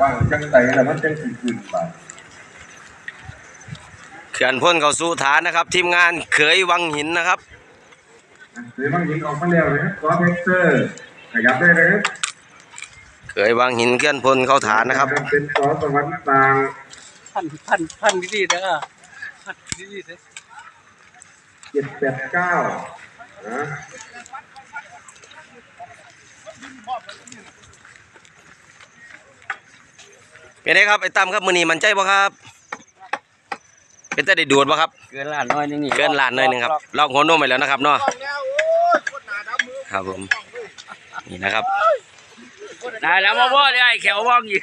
บางจังใดแล้วมันจังสิขึ้นไปเขื่อนพ่นเข้าสู่ฐานนะครับ ทีมงานเขยวังหินนะครับหรือบางยิงออกมาแล้วเลยขอเพกเซอร์ขยับได้เลยเขยวังหินเขื่อนพ่นเข้าฐานนะครับ เป็นสอสวรรค์ต่างพันพันพันดีๆเด้อพันดีๆเด้อเจ็ดแปดเก้านะ เป็นไงครับไอ้ตั้มครับมือนี้มันใจบ่ครับ เป็นแต่ได้ดูดบ่ครับ เกินล้านน้อยนึงนี่เกินล้านหน่อยหนึงครับลอกหัวนมไปแล้วนะครับเนาะครับผมนี่นะครับได้แล้วมาบ่ได้ไอ้แขวว่องอีก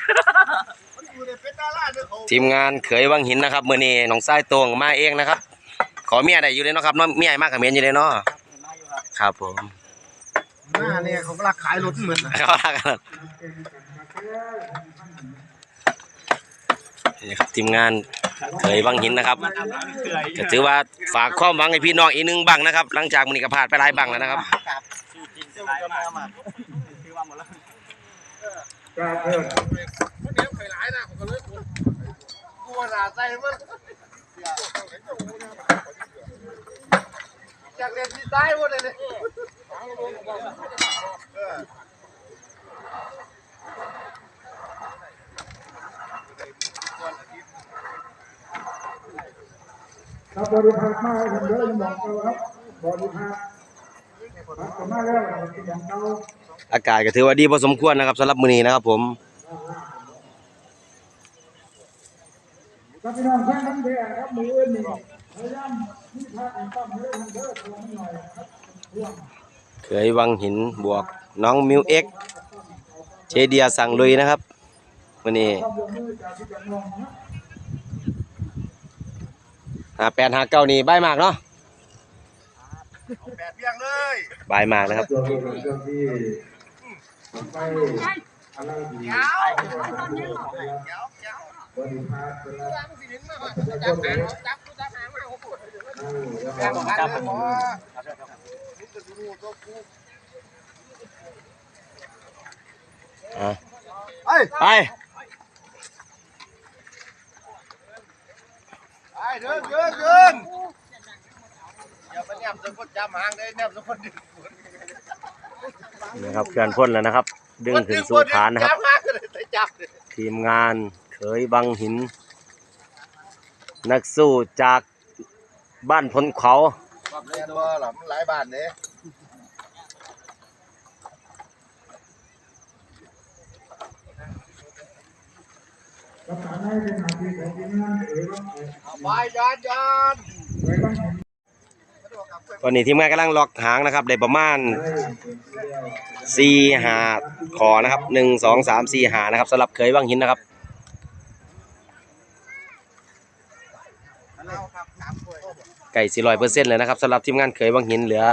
ทีมงานเขยวังหินนะครับมือนี้น้องสายตรงมาเองนะครับ ขอเมียได้อยู่เลยเนาะครับเนาะเมียมากกับเมียอยู่เลยเนาะครับผมหน้าเนี่ยเขากำลังขายรถเหมือนนะเขารักกัน นี่ครับทีมงานเขยวังหินนะครับก็ถือว่าฝากความหวังให้พี่น้องอีกหนึงบังนะครับ หลังจากมือนี้ก็ผ่านไปหลายบังแล้วนะครับกล้าเพิ่มจากเรียนที่ใต้หมดเลยเนี่ย ครับบริพารมาผมเยอะยังบอกเราครับบริพารครับมาแล้วที่บอกเราอากาศก็ถือว่าดีพอสมควรนะครับสำหรับมือนี้นะครับ ผมครับพี่น้องแฟนน้ำแดงครับมืออื่นนี่พยายามที่พาอันตั้มเรื่องเด้อทวงหน่อยครับเขยวังหินบวกน้องมิวเอ็กเจเดียสั่งลุยนะครับวันนี้ ความร่วมมือจากที่จะมองนะ หาแปดหาเก้านี่ใบายมากเนาะแปดเพียงเลยใบายมากนะครับตัวเป็นเรื่องที่ไปอะไรดีเจ้าเจ้าเจ้าบริพารเป็นอะไรสิลินมาจับหางจับจับหางมาโอ้โหแกบอกจับหางอะเฮ้ยไป ไอ้เดินเดินเดินอย่าไปแนบสักคนจับหางได้แนบสักคนดึงนะครับเคลื่อนพ่นแล้วนะครับ ดึงขึ้นสู่ฐานนะครับจับหางเลยแต่จับเลยทีมงานเขยบังหิน นักสู้จากบ้านพนเขาครับเรียนตัวหลังหลายบาทเนี่ย รักษาให้เป็นหน้าที่ของทีมงานเอ๋ยว่า ไปยานยาน เอ๋ยบ้าง ตอนนี้ทีมงานกำลังล็อกหางนะครับได้ประมาณให้เป็นเดียวสี่หาคอนะครับหนึ่งสองสามสี่หานะครับสำหรับเขยบังหินนะครับไก่สี่ร้อยเปอร์เซ็นต์เลยนะครับสำหรับทีมงานเขยบังหินเหลือ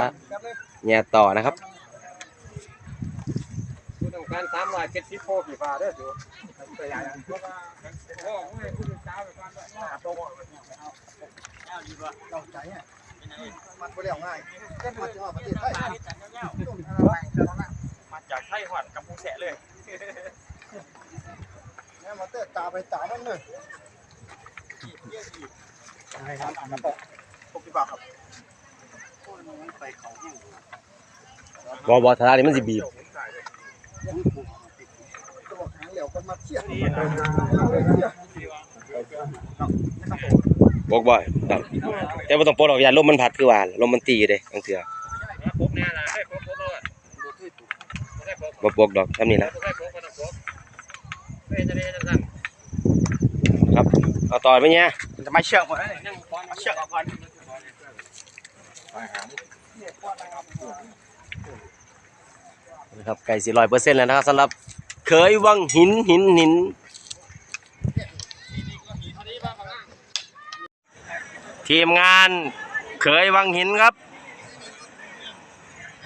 แง่ต่อนะครับ การสามร้อยเจ็ดสิบโฟกี่ฟ้าเด้อจูไปใหญ่เพราะว่าโอ้ยผู้จ้าไปฟังว่าโตเอาดีกว่าเราใจอะมันไม่เรียกง่ายเส้นมันจะออกมาติดได้มาจากไทยหวัดกับภูแสเลยแม่มาเตะตาไปตามันเลยอะไรครับอันนั้นพวกที่บ้าครับไปเขาแห้งบอบอทานี่มันสิบีบ ตัวหางเหลวกันมาเทียบอกบ่อยแต่ว่าต้องปลดออกอย่าลมมันพัดคือว่าลมมันตีอยู่เด้บางเทื่อพบแน่ละบพบเลยได้พบบ่ปกดอกทำนี่นะได้พบก็ต้องพบเป็นจะได้จะสั่งครับเอาต่อไปเนี่ยจะมาเชือกหมดแล้วเนี่ยเชือกเอน นะครับไก่สี่ร้อยเปอร์เซ็นต์แล้วนะครับสำหรับเขยวังหินหินหินทีมงานเขยวังหินครับ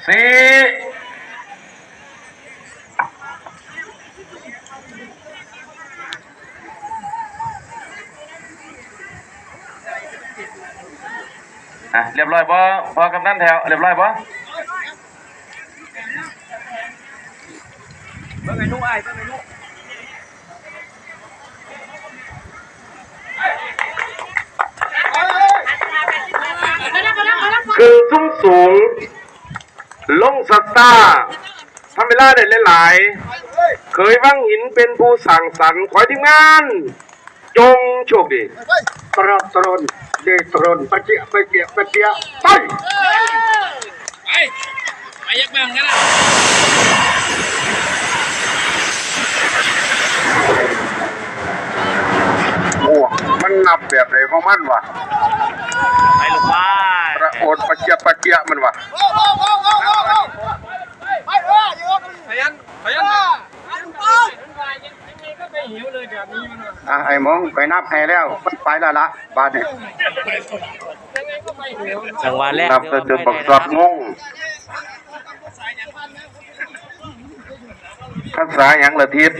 สี่อะเรียบร้อยบ่พอกำนันแถวเรียบร้อยบ่ บิ่งไอ้นุ่งไอ้เบิ่ไอ้นุ่งคือสูงสูง ลงสัตตาทำเวลาได้หลายเคยว่างหินเป็นผู้สั่งสรรค์ขอทีมงาน จงโชคดีปรอนตรนเดตรนปะเจียปะเกียปะเจียไป ไป ไปยักบังกันละ โอ้มันนับแบบไหนของมันวะไปลูกบ้านประโอนปะเจียปะเจียมันวะพยันพยันมาก็ไม่หิวเลยแบบนี้มันอะไอ้มองไปนับให้แล้วมันไปแล้วละบาทเนี่ยยังไงก็ไม่หิวจังหวะแรกนับจนจนบักสอดงงภาษาหยังละทิศ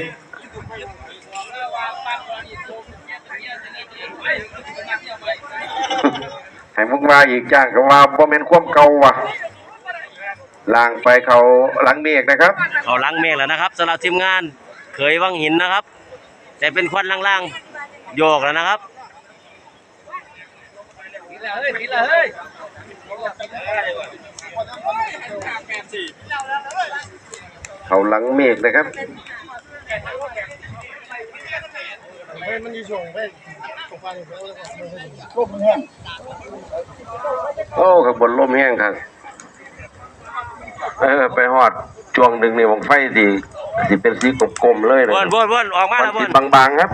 ให้มึงว่าอีกจ้างก็ว่าบ่แม่นความเก่าว่ะล่างไปเขาหลังเมฆนะครับ เขาล้างเมฆแล้วนะครับสำหรับทีมงานเคยว่างหินนะครับ แต่เป็นควันล่างๆโยกแล้วนะครับทีละเฮ้ยทีละเฮ้ยเขาหลังเมฆนะครับโอ้ข้างบนลมแห้งครับเออไปหอดช่วงหนึ่งนี่วงไฟสิสิเป็นสีกลมๆเลยนะวนวนวนออกมามันแล้ววสินบางๆครับ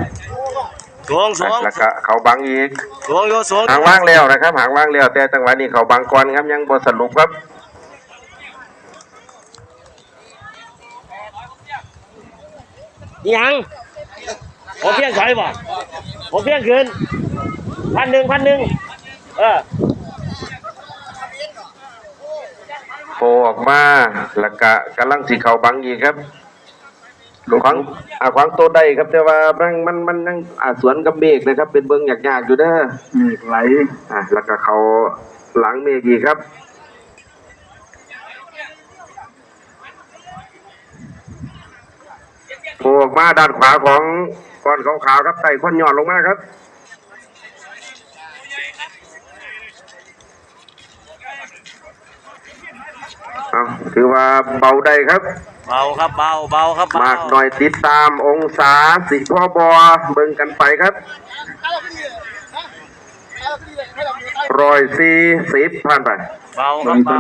สวงสวงแล้วก็เขาบังอีกสวงโยสวงหางว่างแล้วนะครับหางว่างแล้วแต่จังหวะนี้เขาบังก่อนครับยังบ่สรุปครับยัง ผมเพียงถอยบ่ผมเพียงคืนพันหนึ่งพันหนึ่งเออโผล่ออกมาแล้วก็กำลังสีเขาบังอีกครับขวางอ่าขวางตัวได้ครับ แต่ว่ามันมันมันยังอ่าสวนกับเมฆนะครับ เป็นเบิ้งยากๆอยู่เด้อเมฆไหลอ่าแล้วก็เขาหลังเมฆอีกครับโผล่ออกมาด้านขวาของ ก้อนขาวๆครับไต่ควันหยอดลงมาครับเอาถือว่าเบาได้ครับ เบาครับเบาเบาครับเบามากหน่อยติดตามองศาสิพ่อบอเบิ่งกันไปครับร้อยสี่สิบผ่านไปเบาครับเบา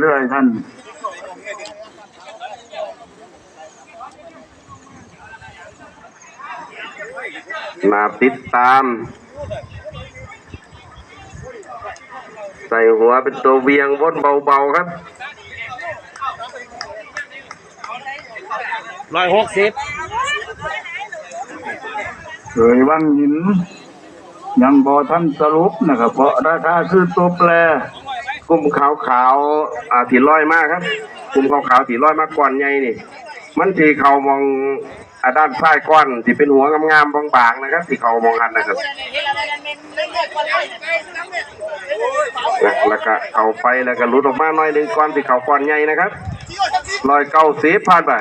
เรื่อยๆท่าน มาติดตาม ใส่หัวเป็นตัวเวียงวนเบาๆครับร้อยหกสิบเคยว่างหิน ยังบอท่านสรุปนะครับ เพราะราคาคือตัวแปรกลุ่มขาวขาวๆอ่าถีร้อยมากครับ กลุ่มขาวขาวๆถีร้อยมากก่อนใหญ่นี่ มันที่เขามอง อ่าด้านซ้ายก้อนที่เป็นหัวงามๆบางๆนะครับที่เขามองหันนะครับนะแล้วก็เขาไปแล้วก็หลุดออกมาหน่อยหนึงก้อนที่เขาก้อนใหญ่นะครับร้อยเก้าสิบผ่านไป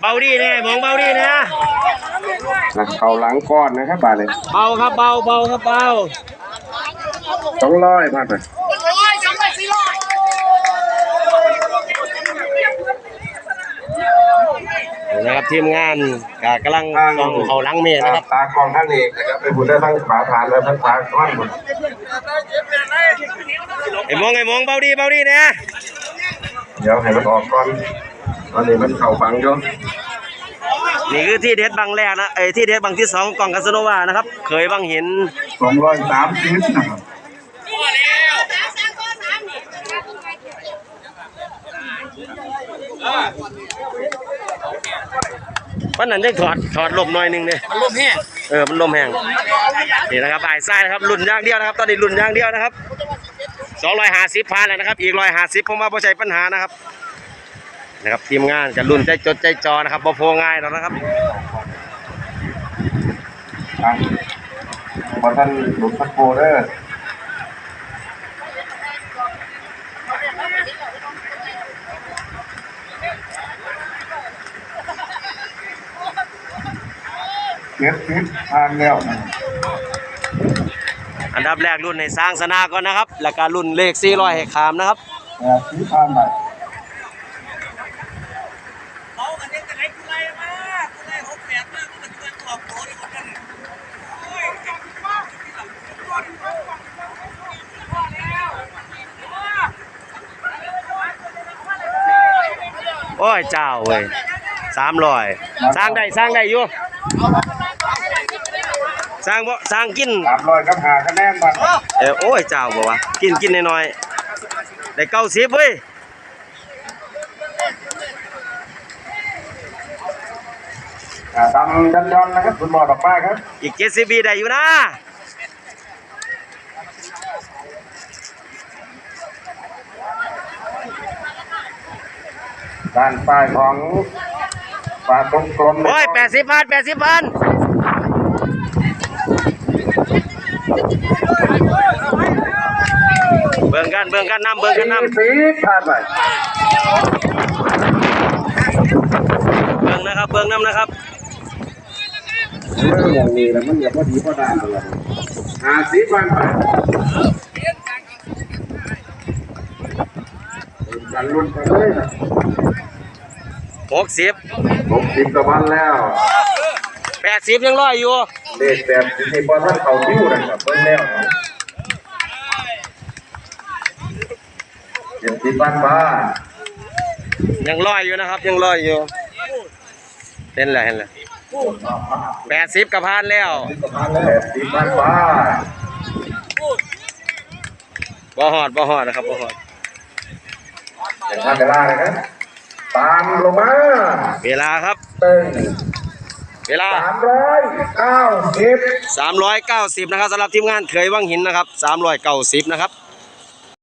เบาดีเนี่ยมองเบาดีนะนะเขาหลังก้อนนะครับบาทเลยเบาครับเบาเบาครับเบาสองร้อยผ่านไป นะครับทีมงานก็กำลังส่องเขาล้างเมฆนะครับตากองท่านเอกนะครับไปบุญได้ทั้งฝาฐานและทั้งฝาก้อนหมดไอ้มองไอ้มองเบาดีเบาดีนะเดี๋ยวให้มันออกก่อนตอนนี้มันเข่าฟังอยู่นี่คือที่เด็ดบางแรกนะไอ้ที่เด็ดบางที่สองของกล่องคาสโนวานะครับ เคยบางเห็นสองร้อยสามสิบนะครับ วันนั้นจะถอดถอดลมหน่อยหนึงเนี่ยมันลมแห้งเออมันลมแห้งนี่นะครับปลายไส้นะครับรุ่นอย่างเดียวนะครับ ตอนนี้รุ่นอย่างเดียวนะครับสองร้อยห้าสิบพันแล้วนะครับ อีกร้อยห้าสิบผมว่าไม่ใช่ปัญหานะครับ นะครับทีมงานกับรุ่นใจจดใจจอนะครับบ่โพง่ายหรอกนะครับอะบอท่านหลุดพัดโพเดอ เก็บทิศทางแล้วอันดับแรกรุ่นในสร้างสนาก่อนนะครับแล้วก็รุ่นเลข400ให้ขามนะครับแปดสิบพันไปโอ้ยเจ้าเว้ยสามร้อยสร้างได้สร้างได้อยู่ สร้างบ่สร้างกินสามร้อยกับหาคะแนนบัตรเออโอ้ยเจ้าบ่วะกินกินน้อยๆได้เก้าสิบเว้ยอ่าตามยันยันนะครับคุณหมอดอกไม้ครับ อีกเจ็ดสิบปีได้อยู่นะด้านใต้ของฝากกลมๆโอ้ยแปดสิบพันแปดสิบพัน เบิ่งกันเบิ่งกันน้ำเบิ่งกันน้ำสีผ่านไปเบิ่งนะครับเบิ่งน้ำนะครับเรื่องอย่างนี้แล้วมันอย่าพอดีพอดานเลยหาสีผ่านไปกันลุ้นไปเลยนะหกสิบผมสิบกว่าพันแล้วแปดสิบยังร้อยอยู่ เลขแบบที่บอลท่านเขาดิ้วนะครับเบิ้ลแล้วเจ็ดสิบพันบาทยังร้อยอยู่นะครับ ยังร้อยอยู่เห็นแล้วเห็นแล้วแปดสิบกับพันแล้วแปดสิบพันบาทบ่หอดบ่หอดนะครับบ่หอดอย่างท่านเวลาเลยนะตามลงมา เวลาครับตึง เวลาสามร้อยเก้าสิบ390นะครับสำหรับทีมงานเคยวังหินนะครับ390นะครับ